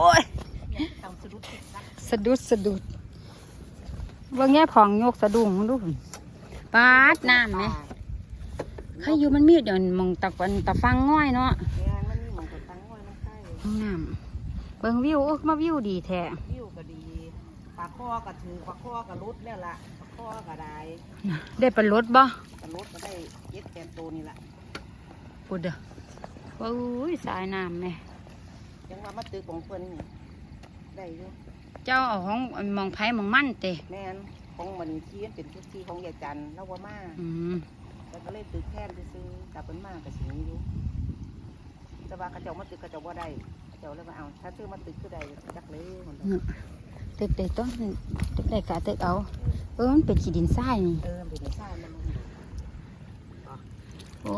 โอ้ยตำสะดุดติดนะสะดุดสะดุดว่าแง่ผองยกสะดุ้งมึงดูพุ่นปาดน้ำไหมใครอยู่มันมีเดี๋ยวมองตะวันตะฟังง่อยเนาะเนี่ยมันมีหมองกดตังห้อยมันใกล้ห้องน้ำเบิ่งวิวโอ้มาวิวดีแท้วิวก็ดีปลาข้อก็ถือปลาข้อก็รุดแล้วล่ะปลาข้อก็ได้ ได้ปลาลดบ่ก็รุดก็ได้เย็ดแกนตัวนี่แหละปุดเด้อว้าวสายน้ำไหม ยังว่ามาตึกของเพิ่นนี่ได้อยู่เจ้าเอาของมองไผ่มองมั่นเตะแม่นของมันที่เป็นทุกที่ของยายจันทร์เล่าว่ามาอืมแล้วก็เลยตึกแทนซื้อๆกับเพิ่นมากับสิ่งนี้อยู่แต่ว่ากระเจ้ามาตึกกระเจ้าบ่ได้กระเจ้าเลยมาเอาถ้าซื้อมาตึกคือใดจักเลยคนเดียวตึกได้ต้นตึกได้กะตึกเอา เออมันเป็นขี้ดินทรายนี่เออเป็นซ่ามันโอ้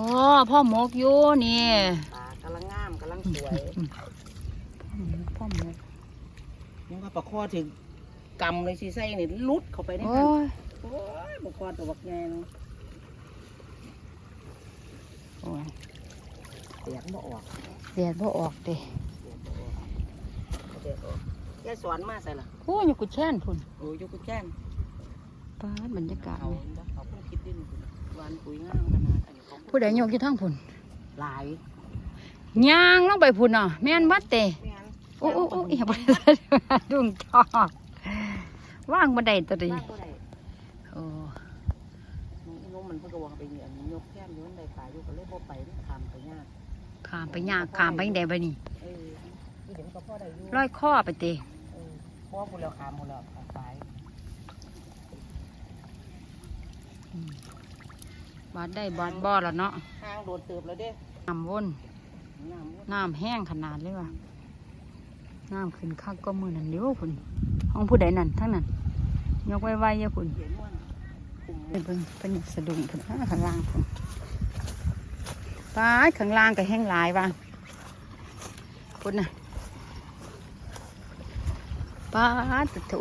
พ่อหมกอยู่นี่ ปลากำลังงามกำลังสวย พ่อหมกยังว่าปลาคอถึงกำเลยสิใส่นี่ลุดเข้าไปในโอ้นั้นยโอ้ยปลาคอตัวบักแงเนาะโอ้ยเสียงบ่ออกแดดบ่ออกเด้เสียงบ่ออกยายสอนมาใส่ล่ะโอ้ยอยู่กุแช่นพุ่นโอ้ยยกกุแจ้นป้าดบรรยากาศเขาไหมเขาเพิ่งคิดดินพุ่นหวานปุ๋ยงามขนาดอันนี้ของผู้ใดโยกอยู่ทางพุ่นหลายย่างลงไปพุ่นอะแม่นบัดเตะแม่น โอ้โอ้โอ้อย่าไปดุงทอกว่างบันไดตัวนี้บ้านตัวใดโอ้นี่นมมันเพิ่งกระวงไปเหยียนยกแก้มอยู่นั่นใดตายอยู่ก็เลยบ่ไปนี่ทำไปยากขามไปยากขามไปยังไดบะนี่เออนี่เดี๋ยวมันก็พ่อได้อยู่ร้อยข้อไปเตะเออพ่อพูดแล้วขามพูดแล้วขามไปบาดได้บาดบ่อแล้วเนาะห้างโดนเติบแล้วเด้น้ำวนน้ำน้ำแห้งขนาดเลยว่ะ น้ำขึ้นข้างก็มือนั่นเลี้ยวพุ่นห้องผู้ใดนั่นทั้งนั้น ยกไว้ไว้ยอะพุ่นเขียนม่วนกลุ่มเป็นเป็นสะดุ้งพุ่นข้างล่างพุ่นตายข้างล่างก็แห้งลายว่ะพุ่นน่ะป้าตะโถ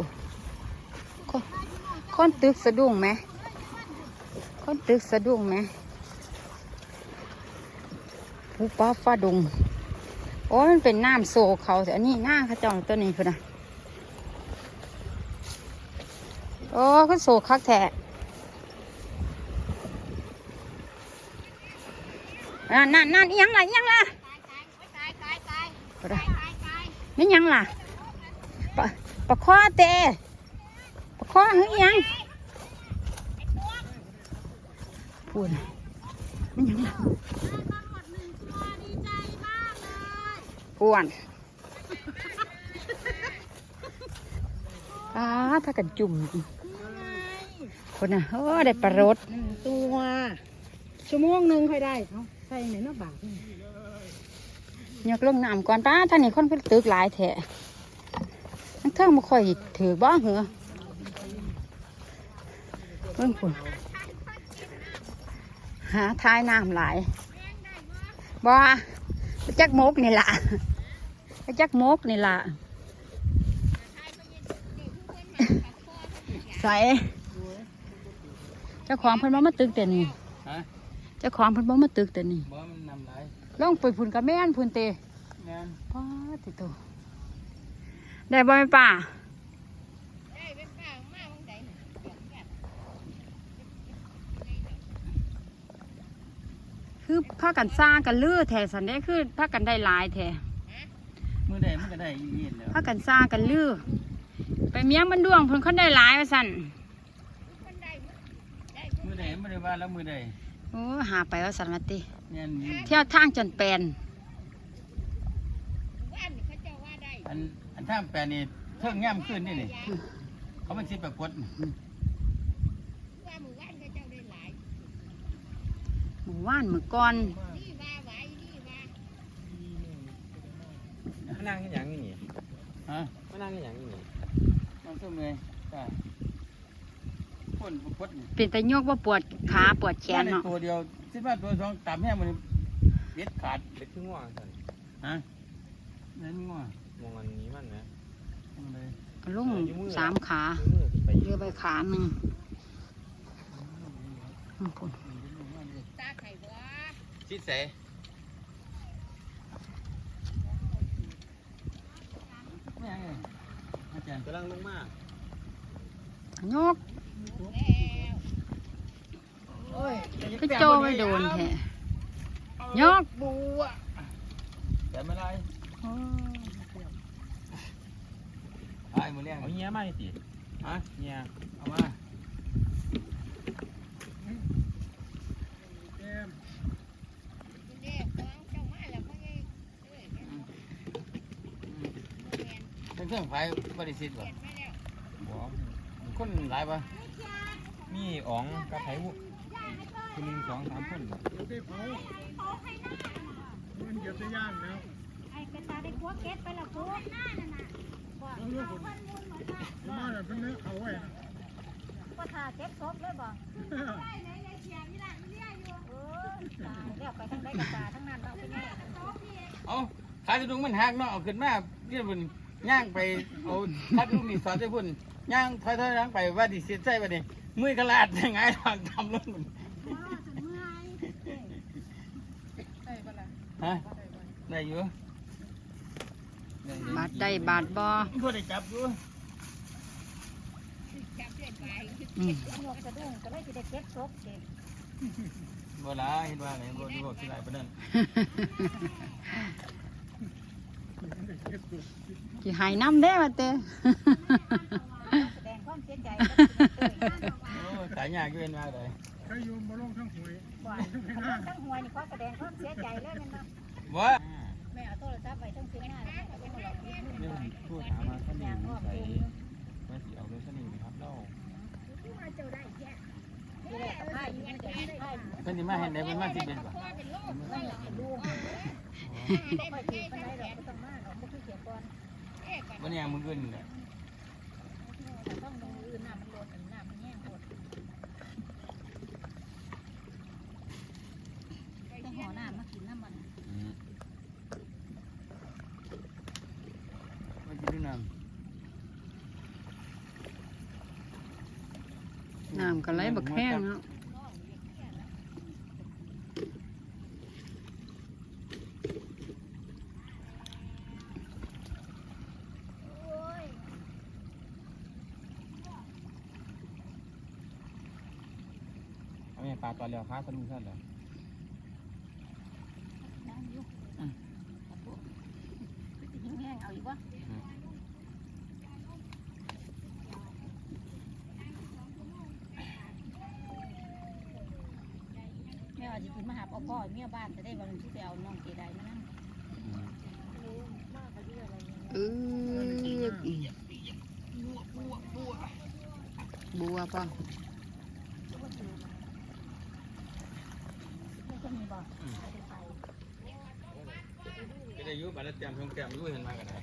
คนคนตึกสะดุ้งไหมคนตึกสะดุ้งไหมผู้ป้าฟ้าดง โอ้มันเป็นน้ำโซเขาแต่อันนี้หน้าเขาจ้าตัวนี้พุ่นนะโอ้เขาโซคักแท้นั่นนั่นนั่นยังล่ะยังล่ะนี่ยังล่ะปะปะข้อเตะปะข้อหรือยังพูดนี่ยังล่ะ อ้วนอ้าถ้ากันจุ่มคนน่ะโอ้ได้ปลารสหนึ่งตัว ชั่วโมงหนึ่งค่อยได้เขาใส่ในน้ำบากนี่ยกลงน้ำก่อนป้าท่านนี่คนเพิ่นตึกหลายแท้ทั้งเทิงบ่ค่อยถือบ้าเหรอเพิ่งปุ่นหาทายน้ำหลายบ่ไปจักมกนี่ล่ะ ไปจักมกนี่ล่ะใส่เจ้าของเพิ่นบ่มาตึกแต่นี่ฮะเจ้าของเพิ่นบ่มาตึกแต่นี่บ่มันนำไหลายลองไปพุ่นกับแม่นพุ่นเตงานป้าติโตได้บ่แม่ป้าคือพากันสร้างกันลือแท้สันได้คือพากันได้หลายแท้ มือใดมันก็ได้อีเห็นแล้วพากันสร้างกันลือ ไปเมียงบันดวงเพิ่นคนได้หลายว่าสั่นมือใดไม่ได้ว่าแล้วมือใดโอ้หาไปว่าสันวัติงานมีเที่ยวทางจนแปลนอันอันท่ามแปลนี่เทิงย่ำขึ้นนี่นี่เขาเป็นสิปรากฏหมู่ว่านหมู่ก้อน มานั่งกันอย่างนี้นี่ฮะมานั่งกันอย่างนี้นี่มันเท่าเลยจ้าคนปรากฏนี่เป็นแต่โยกว่าปวดขาปวดแขนในเนาะ ตัวเดียวสิบว่าตัวสองตามแห้งมันเด็ดขาดเล็กขึ้นง่วงสันฮะเล่นงัวมองอันนี้มันไหมทำเลยลุงสามขามือไปเรือใบขาหนึ่งอืมพุ่นชิดใส่ ไม่ยังไงอาจารย์กำลังลงมายกโอ้ยก็โจไม่โดนแท้ยกบัวแต่ไม่ได้ไอ้มือเลี้ยงเอาเงี้ยมาสิฮะเงี้ยเอามา เครื่องไฟบริสิทธิ์บ่บ่คนหลายปะมีอ๋องกับไผวุคนหนึ่งสองสามคนบ่ไอ้กระตาได้คัวเก็ตไปละคัวหน้านั่นน่ะว่ามาแล้วเพิ่นเนื้อเขาไว้ก็ทาเก็บศพเลยบ่เออตายแล้วไปทางใดกระตาทั้งนั้นเราไปแน่เอาขาจะดุงมันหักเนาะเอาขึ้นมาเรียบน ย่างไปเอาทักลูกนี่สอนใส่พุ่นย่างถอยถอยหลังไปว่าดิเสียใจว่าดิมือกระลาดยังไงทางทำลงมันฮะได้อยู่ได้อยู่บาดได้บาดบ่พอได้จับอยู่อืมบ่ละเห็นว่าไหนบ่ดูบอกสิไรปานนั้น สิหายน้ำได้มาเต้แสดงความเสียใจโอ้ตายยากอยู่เห็นว่าได้กว่าทั้งหวยนี่เขาแสดงความเสียใจเลยแม่นบ่บ่แม่เอาโทรศัพท์ไปทั้งคืนหน้าแล้วแม่ก็บ่หลอกนิดนึงเรื่องพูดถามมาท่านนี่มีใส่มาสิเอารถท่านนี่ครับเล่าที่แรกก็พายอยู่นี่ก็พายอยู่เพิ่นสิมาเห็นได้เพิ่นมาสิเป็นบ่ไม่อยากให้ดูบ่ค่อยถือปานใดดอกบ่ต้องมาดอกบ่คือเสียก่อน บ่เนี่ยมึงอื่นน่ะต้องดูอื่นน้ำมันลดน้ำมันแห้งหมดต้องห่อน้ำมากินน้ำมันอืมมาสิดูน้ำน้ำก็ไหลบักแห้งเนาะ เอาแม่ ปลาตอนแล้วค้าสนุกท่านเหรอน้ำอยู่แห้งเอาอีกวะแม่ว่าจะขึ้นมาหาพ่อพ่อเมียบ้านจะได้วันที่ไปเอาน้องเกดายมานั่งเออบัวป่ะ ก็มี แกมชงแต้มสองแต้มอยู่เห็นมาก็ไหน